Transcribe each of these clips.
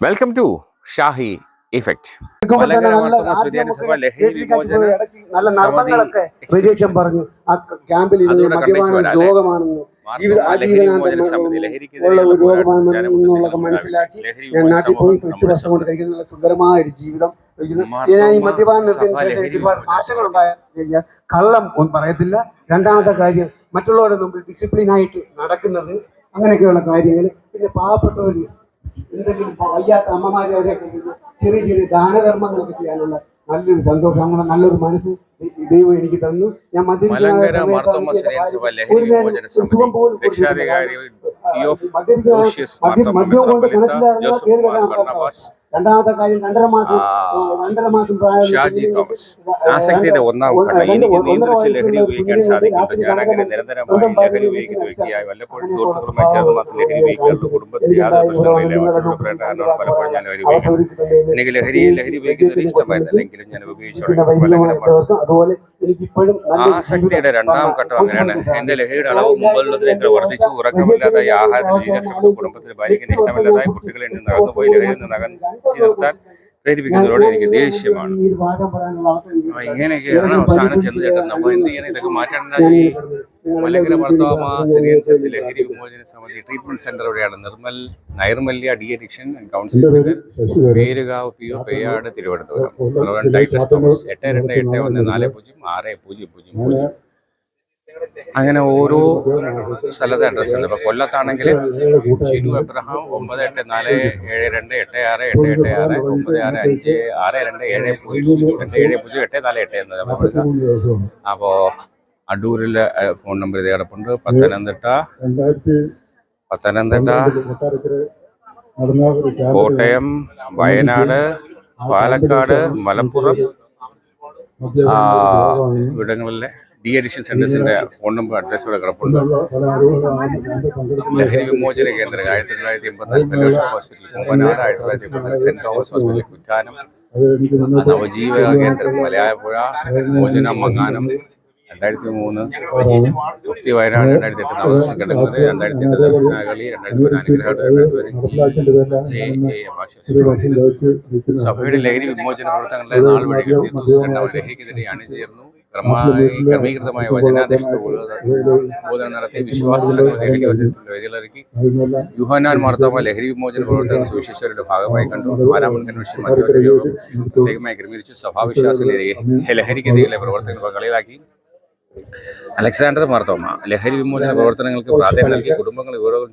Welcome to Shahi effect നല്ല നർമ്മങ്ങളൊക്കെ സമിതി പറഞ്ഞു. ആ ക്യാമ്പിൽ മദ്യപാനം രോഗമാണെന്ന് ജീവിത മാർത്തോമ ലഹരി വിമോചന സമിതി ആജീവനാന്തം ലഹരിക്കെതിരെ ഉള്ള ഒരു പോരാട്ടം രോഗമാണെന്ന് ജനബന്ധങ്ങൾ എന്നുള്ളതൊക്കെ ഉണ്ടാകും. മനസ്സിലാക്കി. ഞാൻ നാട്ടിൽ പോയി എട്ട് വർഷം കൊണ്ട് കഴിക്കുന്ന നല്ല സുന്ദരമായ ഒരു ജീവിതം ഞാൻ ഈ മദ്യപാനം നിർത്തിയതിനു ശേഷം കഴിഞ്ഞാൽ കള്ളം ഒന്നും പറയത്തില്ല. രണ്ടാമത്തെ കാര്യം മറ്റുള്ളവരുടെ മുമ്പിൽ ഡിസിപ്ലിനായിട്ട് നടക്കുന്നത് അങ്ങനെയൊക്കെയുള്ള കാര്യങ്ങൾ. പിന്നെ പാവപ്പെട്ടവർ എന്തെങ്കിലും വയ്യാത്ത അമ്മമാരെ അവരെയൊക്കെ ചെറിയ ചെറിയ ദാനധർമ്മങ്ങളൊക്കെ ചെയ്യാനുള്ള നല്ലൊരു സന്തോഷം അങ്ങനെ നല്ലൊരു മനസ്സ് ദൈവം എനിക്ക് തന്നു. ഞാൻ മദ്യപിക്കുന്ന മദ്യം കൊണ്ട് കിണറ്റിലാണ് കിണറ്റിലിറങ്ങുന്ന പേര് രണ്ടാമത്തെ കാര്യം രണ്ടര മാസം രണ്ടര മാസം ഷാജി തോമസ്. ആസക്തിയുടെ ഒന്നാം ഘട്ടം. രണ്ട് എനിക്ക് ഒന്നര നിയന്ത്രിച്ച് ലഹരി ഉപയോഗിക്കാൻ സാധിക്കുന്നുണ്ട് ഞാൻ അങ്ങനെ നിരന്തരമായി ലഹരി ഭാര്യയെ ഉപയോഗിക്കുന്ന. വിളിച്ച് വ്യക്തിയായി വല്ലപ്പോഴും അങ്ങനെ സുഹൃത്തുക്കളുമായി ചേർന്ന് മാത്രം ലഹരി ഉപയോഗിക്കാറുള്ളൂ കുടുംബത്തിൽ യാതൊരു പലപ്പോഴും ഞാൻ ലഹരി എനിക്ക് ലഹരി ലഹരി ഉപയോഗിക്കുന്നത് ഞാൻ ഉപയോഗിച്ചു ആസക്തിയുടെ രണ്ടാം ഘട്ടം അങ്ങനെയാണ്. എന്റെ ലഹരിയുടെ അളവ് മുമ്പുള്ളതിനേക്കാൾ വർദ്ധിച്ചു? ഉറക്കമില്ലാതായി ആഹാരത്തിന് കുടുംബത്തിൽ ഭാര്യയ്ക്ക് ഇഷ്ടമില്ലാതായി കുട്ടികളിൽ നിന്ന് അകന്നുപോയി ലഹരിയിൽ നിന്ന് അകറ്റി നിർത്താൻ പ്രേരിപ്പിക്കുന്നതിനോട് എനിക്ക് ദേഷ്യമാണ്. അപ്പൊ ഇങ്ങനെയൊക്കെയാണ് അവസാനം ചെന്ന് ചേട്ടുന്നത് അപ്പൊ എന്ത് ചെയ്യണം ഇതൊക്കെ മാറ്റേണ്ട ഈ മലങ്കര ചർച്ച് ലഹരി വിമോചന സമിതി ട്രീറ്റ്മെന്റ് സെന്റർ എവിടെയാണ് Nirmal Nairmalya de addiction and counselling centre Perukavu P O Peyad Thiruvananthapuram. Titus Thomas എട്ട് രണ്ട് എട്ട് ഒന്ന് നാല് പൂജ്യം ആറ് പൂജ്യം പൂജ്യം പൂജ്യം. അങ്ങനെ ഓരോ സ്ഥലത്തെ അഡ്രസ്സ് ഉണ്ട്. ഇപ്പൊ കൊല്ലത്താണെങ്കിൽ ഷിനു എബ്രഹാം ഒമ്പത് എട്ട് നാല് ഏഴ് രണ്ട് എട്ട് ആറ് എട്ട് എട്ട് ആറ് ഒമ്പത് ആറ് അഞ്ച് ആറ് രണ്ട് ഏഴ് പൂജ്യം രണ്ട് ഏഴ് പൂജ്യം എട്ട് നാല് എട്ട് എന്ന് നമ്മൾ അപ്പോൾ അടൂരിലെ ഫോൺ നമ്പർ ഇത് കിടപ്പുണ്ട്. പത്തനംതിട്ട പത്തനംതിട്ട കോട്ടയം വയനാട് പാലക്കാട് മലപ്പുറം ഇവിടങ്ങളിലെ ഡി അഡിക്ഷൻ സെന്റേഴ്സിന്റെ ഫോൺ നമ്പർ അഡ്രസ് ഇവിടെ കിടപ്പുണ്ട്. ലഹരി വിമോചന കേന്ദ്രം ആയിരത്തി തൊള്ളായിരത്തി എൺപത്തിനാല് ഫെലോഷിപ്പ് ഹോസ്പിറ്റൽ കുമ്പനാട് ആയിരത്തി തൊള്ളായിരത്തി എൺപത്തിനാല് saint Thomas hospital Kuttanam Navajeeva കേന്ദ്രം മലയാളപ്പുഴ മോചന മങ്ങാനം രണ്ടായിരത്തി മൂന്ന് മുക്തി വയനാട് രണ്ടായിരത്തി എട്ട് താമസം കിടക്കുന്നത് രണ്ടായിരത്തി എട്ട് ദർശനാകളി രണ്ടായിരത്തി പതിനാല് അനുഗ്രഹം രണ്ടായിരത്തി സഭയുടെ ലഹരി വിമോചന പ്രവർത്തനങ്ങളുടെ നാൾ വഴികൾ രണ്ടാമത് ലഹരിക്കെതിരെ അണിചേർന്നു ക്രമമായി ക്രമീകൃതമായ വചനാധിഷ്ഠിത ബോധനം നടത്തി വിശ്വാസ ലഹരി വചനത്തിൽ വേദികളിറക്കി യുഹാനാൻ മാർത്തോമ ലഹരി വിമോചന പ്രവർത്തന സുവിശേഷരുടെ ഭാഗമായി കണ്ടു. ആരാമൻ കൺവെൻഷൻ മധ്യവർത്തി യോഗം പ്രത്യേകമായി ക്രമീകരിച്ചു സഭാവിശ്വാസികളെ ലഹരിക്കെതിരെയുള്ള പ്രവർത്തനങ്ങൾ പങ്കാളികളാക്കി അലക്സാണ്ടർ മാർത്തോമ ലഹരി വിമോചന പ്രവർത്തനങ്ങൾക്ക് പ്രാധാന്യം നൽകി കുടുംബങ്ങൾ വിവരവും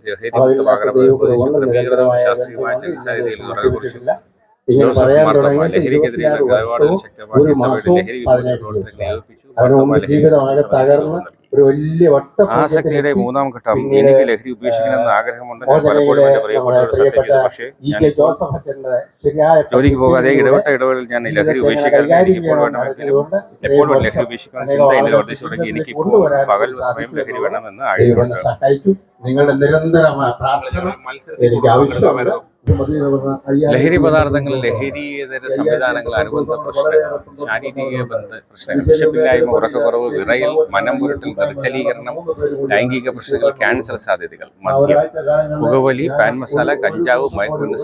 ശാസ്ത്രീയമായ ചികിത്സാ രീതിയിൽ ഉറക്കെ കുറിച്ചു. ജോസഫ് മാർത്തോമ ലഹരിക്കെതിരെയുള്ള നിലപാടുകൾ ശക്തമാക്കി സഭയുടെ ലഹരി വിമോചന പ്രവർത്തനങ്ങൾ ഏൽപ്പിച്ചു. മാർത്തോമ ലഹരി ഒരു വലിയ വട്ട ആസക്തിയുടെ മൂന്നാം ഘട്ടം എനിക്ക് ലഹരി ഉപേക്ഷിക്കണമെന്ന് ആഗ്രഹമുണ്ട്. ഞാൻ പലപ്പോഴും എന്റെ പ്രിയപ്പെട്ടവരോട് സത്യം ചെയ്തു പക്ഷേ ഞാൻ ജോലിക്ക് പോകാതെ ഇടവട്ട ഇടവേളയിൽ ഞാൻ ലഹരി ഉപേക്ഷിക്കാൻ എനിക്ക് എപ്പോൾ വേണമെങ്കിലും എപ്പോൾ ലഹരി ഉപേക്ഷിക്കാൻ ചിന്ത എന്നിൽ വർദ്ധിച്ചു തുടങ്ങി എനിക്ക് ഇപ്പോൾ പകൽ സമയം ലഹരി വേണമെന്ന് ആഗ്രഹമുണ്ട്. നിങ്ങളുടെ നിരന്തരമായ പ്രാർത്ഥന എനിക്ക് ആവശ്യമുണ്ട്. ലഹരി പദാർത്ഥങ്ങൾ ലഹരിതര സംവിധാനങ്ങൾ അനുബന്ധ പ്രശ്നങ്ങൾ ശാരീരിക ബന്ധ പ്രശ്നങ്ങൾ വിശപ്പില്ലായ്മ ഉറക്കക്കുറവ് വിറയൽ മനം പുരട്ടൽ നിർജലീകരണം ലൈംഗിക പ്രശ്നങ്ങൾ ക്യാൻസർ സാധ്യതകൾ മദ്യം പുകവലി പാൻ മസാല കഞ്ചാവ് മയക്കുമരുന്ന്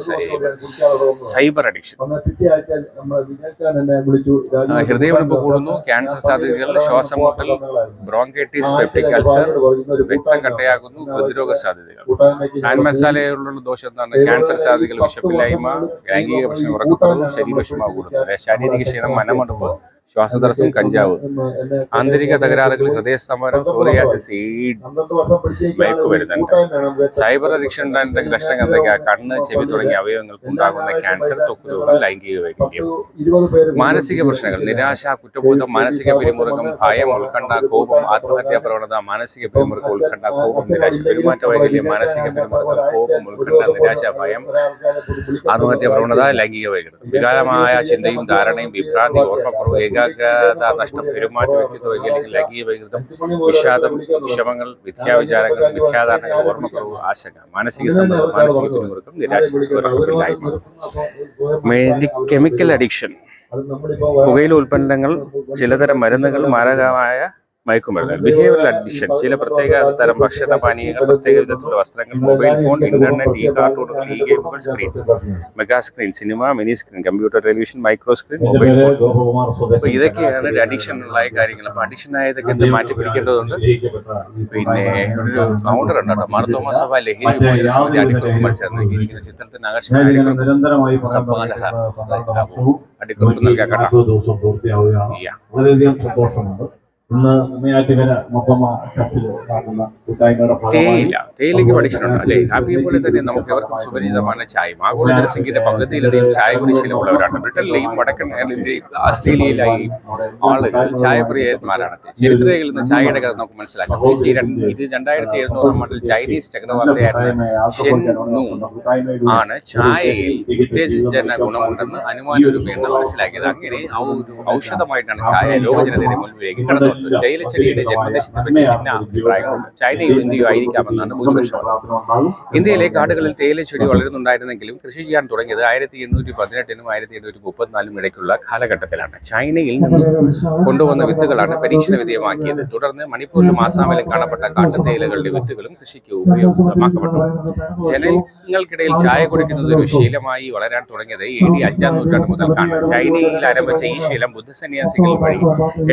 സൈബർ അഡിക്ഷൻ. ആ, കൂടുന്നു ക്യാൻസർ സാധ്യതകൾ ശ്വാസം മുട്ടൽ ബ്രോങ്കൈറ്റിസ് പെപ്റ്റിക് അൾസർ രക്തം കട്ടയാകുന്നു ഹൃദ്രോഗ സാധ്യതകൾ. പാൻ മസാലയിലുള്ള ദോഷം എന്താണ്? ക്യാൻസർ സാധ്യതകൾ വിശപ്പില്ലായ്മ ലൈംഗിക പ്രശ്നം ഉറക്കക്കുറവ് ശരീരക്ഷമ കൂടുന്നു ശാരീരിക ക്ഷീണം മനമടുപ്പ് ശ്വാസതടസ്സം കഞ്ചാവ്. ആന്തരിക തകരാറുകൾ ഹൃദയസ്തംഭനം സോറിയാസിസ് എയ്ഡ്സ് മയക്കുമരുന്നുണ്ട് സൈബർ അഡിക്ഷൻ ലക്ഷണങ്ങൾ എന്തൊക്കെയാ? കണ്ണ് ചെവി തുടങ്ങിയ അവയവങ്ങൾക്ക് ഉണ്ടാകുന്ന ക്യാൻസർ തൊക്കുരോഗം ലൈംഗിക വൈകല്യം. മാനസിക പ്രശ്നങ്ങൾ നിരാശ കുറ്റബോധം മാനസിക പിരിമുറുക്കം ഭയം ഉത്കണ്ഠ കോപം ആത്മഹത്യാ പ്രവണത മാനസിക പിരിമുറുക്കം ഉത്കണ്ഠ കോപം നിരാശ പെരുമാറ്റ വൈകല്യം മാനസിക പിരിമുറുക്കം കോപം ഉത്കണ്ഠ നിരാശ ഭയം ആത്മഹത്യാ പ്രവണത ലൈംഗിക വൈകല്യം. വികാരമായ ചിന്തയും ധാരണയും വിഭ്രാന്തി ഓർമ്മക്കുറവ് ഏകാഗ്രത നഷ്ടം പെരുമാറ്റ വ്യക്തിത്വ വൈകല്യങ്ങൾ ലൈംഗിക വൈകൃതം വിഷാദം വിഷമങ്ങൾ മിഥ്യാവിചാരങ്ങൾ മിഥ്യാധാരണകൾ ഓർമ്മക്കുറവ് ആശങ്ക മാനസിക സമ്മർദ്ദം മാനസിക പിരിമുറുക്കം നിരാശ കെമിക്കൽ അഡിക്ഷൻ പുകയില ഉൽപ്പന്നങ്ങൾ ചിലതരം മരുന്നുകൾ മാരകമായ മയക്കുമരുന്ന് ബിഹേവിയറൽ അഡിക്ഷൻ ചില പ്രത്യേക തരം ഭക്ഷണ പാനീയങ്ങൾ പ്രത്യേക വിധത്തിലുള്ള വസ്ത്രങ്ങൾ മൊബൈൽ ഫോൺ ഇന്റർനെറ്റ് ഈ കാർട്ടൂണുകൾ ഈ ഗെയിമുകൾ screen mega screen cinema mini screen computer television micro screen mobile phone അപ്പൊ ഇതൊക്കെയാണ് അഡിക്ഷൻ ഉള്ള കാര്യങ്ങൾ. അപ്പൊ അഡിക്ഷൻ ആയതൊക്കെ എന്ത് മാറ്റി പിടിക്കേണ്ടതുണ്ട്? പിന്നെ ഒരു കൗണ്ടർ ഉണ്ട് കേട്ടോ. മാർത്തോമ സഭ ലഹരി സമിതി അടിക്കുറിപ്പ് മത്സരം ചിത്രത്തിന് ആകർഷകമായ സബ്ബാലഹ അടിക്കുറിപ്പ് നൽകാൻ കേട്ടോ. വളരെയധികം സന്തോഷമുണ്ട്. ഇന്ന് നെയ്യാറ്റിക്കര മൊത്തമ ചർച്ചിൽ നടക്കുന്ന കൂട്ടായ്മയുടെ ഭാഗമായി തേയില. തേയിലയ്ക്ക് പഠിച്ചിട്ടുണ്ട് അല്ലേ? കാപ്പിയെ പോലെ തന്നെ നമുക്ക് എവർക്കും സുപരിചിതമാണ് ചായ. ആഗോള ജനസംഖ്യയുടെ പകുതിയിലധികം ചായ കുടി ശീലമുള്ളവരാണ് ബ്രിട്ടനിലെയും വടക്കൻ അയർലൻഡിലെയും ആസ്ട്രേലിയയിലായി ആളുകൾ ചായപ്രിയന്മാരാണ്. ചരിത്രയിൽ നിന്ന് ചായയുടെ കഥ നമുക്ക് മനസ്സിലാക്കാം. ഇത് രണ്ടായിരത്തി എഴുന്നൂറാം ആണ്ടിൽ ചൈനീസ് ചക്രവർത്തിയായിരുന്ന ആണ് ചായയിൽ ഉത്തേജന ഗുണമുണ്ടെന്ന് അനുമാനൊരുമെന്ന് മനസ്സിലാക്കിയത്. അങ്ങനെ ഔഷധമായിട്ടാണ് ചായ ലോകജനതയുടെ മുൻപിലേക്ക് കടന്നു ചൈലച്ചെടിയുടെ ജന്മദേശത്തെ പറ്റി ഭിന്ന അഭിപ്രായങ്ങളുണ്ട് ചൈനയും ഇന്ത്യയും ആയിരിക്കാമെന്നാണ് ഭൂരിപക്ഷം ഇന്ത്യയിലെ കാടുകളിൽ തേയിലച്ചെടി വളരുന്നുണ്ടായിരുന്നെങ്കിലും കൃഷി ചെയ്യാൻ തുടങ്ങിയത് ആയിരത്തി എണ്ണൂറ്റി പതിനെട്ടിനും ആയിരത്തി എണ്ണൂറ്റി മുപ്പത്തിനാലിനും ഇടയ്ക്കുള്ള കാലഘട്ടത്തിലാണ്. ചൈനയിൽ നിന്ന് കൊണ്ടുവന്ന വിത്തുകളാണ് പരീക്ഷണ വിധേയമാക്കിയത്. തുടർന്ന് മണിപ്പൂരിലും ആസാമിലും കാണപ്പെട്ട കാട്ടുതേയിലകളുടെ വിത്തുകളും കൃഷിക്ക് ഉപയോഗമാക്കപ്പെട്ടു ജനങ്ങൾക്കിടയിൽ ചായ കുടിക്കുന്നത് ഒരു ശീലമായി വളരാൻ തുടങ്ങിയത് എ ഡി അഞ്ചാം നൂറ്റാണ്ട് മുതൽക്കാണ്. ചൈനയിൽ ആരംഭിച്ച ഈ ശീലം ബുദ്ധസന്യാസികൾ വഴി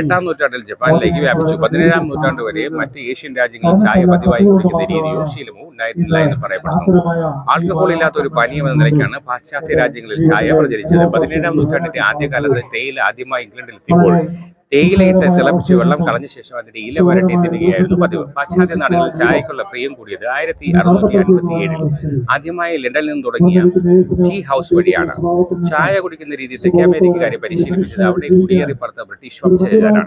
എട്ടാം നൂറ്റാണ്ടിൽ ജപ്പാനിലേക്ക് വ്യാപിച്ചു. പതിനേഴാം നൂറ്റാണ്ട് വരെ മറ്റ് ഏഷ്യൻ രാജ്യങ്ങളിൽ ചായ പതിവായി കുടിക്കുന്ന രീതിയോ ശീലമോ ഉണ്ടായിരുന്നില്ല എന്ന് പറയപ്പെടുന്നു. ആൽക്കഹോൾ ഇല്ലാത്ത ഒരു പാനീയം എന്ന നിലയ്ക്കാണ് പാശ്ചാത്യ രാജ്യങ്ങളിൽ ചായ പ്രചരിച്ചത്. പതിനേഴാം നൂറ്റാണ്ടിന്റെ ആദ്യകാലത്ത് തേയില ആദ്യമായി ഇംഗ്ലണ്ടിൽ എത്തിയപ്പോൾ തേയിലയിട്ട് തിളപ്പിച്ച് വെള്ളം കളഞ്ഞ ശേഷം അതിന്റെ ഇല വരട്ടി തിന്നുകയായിരുന്നു. പതിവ്. പാശ്ചാത്യ നാടുകളിൽ ചായക്കുള്ള പ്രിയം കൂടിയത് ആയിരത്തി അറുന്നൂറ്റി അൻപത്തി ഏഴിൽ ആദ്യമായി ലണ്ടനിൽ നിന്ന് തുടങ്ങിയ ടീ ഹൗസ് വഴിയാണ് ചായ കുടിക്കുന്ന രീതി തെക്കേ അമേരിക്കക്കാരെ പരിശീലിപ്പിച്ചത് അവിടെ കുടിയേറി പറത്ത ബ്രിട്ടീഷ് വംശജരാണ്.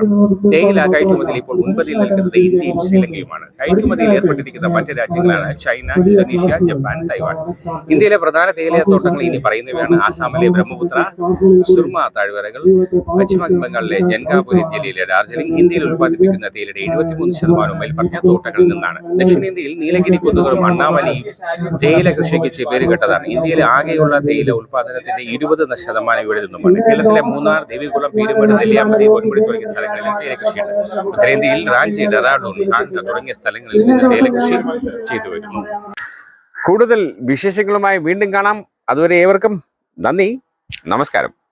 തേയില കയറ്റുമതിയിൽ ഇപ്പോൾ മുൻപതിൽ നിൽക്കുന്നത് ഇന്ത്യയും ശ്രീലങ്കയുമാണ്. കയറ്റുമതിയിൽ ഏർപ്പെട്ടിരിക്കുന്ന മറ്റ് രാജ്യങ്ങളാണ് ചൈന ഇന്തോനേഷ്യ ജപ്പാൻ തൈവാൻ ഇന്ത്യയിലെ പ്രധാന തേയില തോട്ടങ്ങൾ ഇനി പറയുന്നവയാണ് ആസാമിലെ ബ്രഹ്മപുത്ര സുർമ താഴ്വരകൾ പശ്ചിമ ബംഗാളിലെ ജൻകാപുരി ജില്ലയിലെ ഡാർജിലിംഗ് ഇന്ത്യയിൽ ഉൽപ്പാദിപ്പിക്കുന്ന തേയിലയുടെ എഴുപത്തിമൂന്ന് ശതമാനവും മേൽപ്പറഞ്ഞ തോട്ടങ്ങളിൽ നിന്നാണ്. ദക്ഷിണേന്ത്യയിൽ നീലഗിരി കുന്നുകളും അണ്ണാമലയും തേയില കൃഷിക്ക് ചെ- പേരുകെട്ടതാണ് ഇന്ത്യയിലെ ആകെയുള്ള തേയില ഉൽപ്പാദനത്തിന്റെ ഇരുപത് ശതമാനം ഇവിടെ നിന്നുമാണ്. കേരളത്തിലെ മൂന്നാർ ദേവികുളം പീരുമേട് നെല്ലിയാമ്പതി പൊന്മുടി തുടങ്ങിയ സ്ഥലങ്ങളിൽ തേയില കൃഷിയുണ്ട് ഉത്തരേന്ത്യയിൽ റാഞ്ചി ഡെറാഡൂൺ കാൻഡ തുടങ്ങിയ സ്ഥലങ്ങളിൽ നിന്ന് തേയില കൃഷി ചെയ്തു വരുന്നു. കൂടുതൽ വിശേഷങ്ങളുമായി വീണ്ടും കാണാം. അതുവരെ ഏവർക്കും നന്ദി. നമസ്കാരം.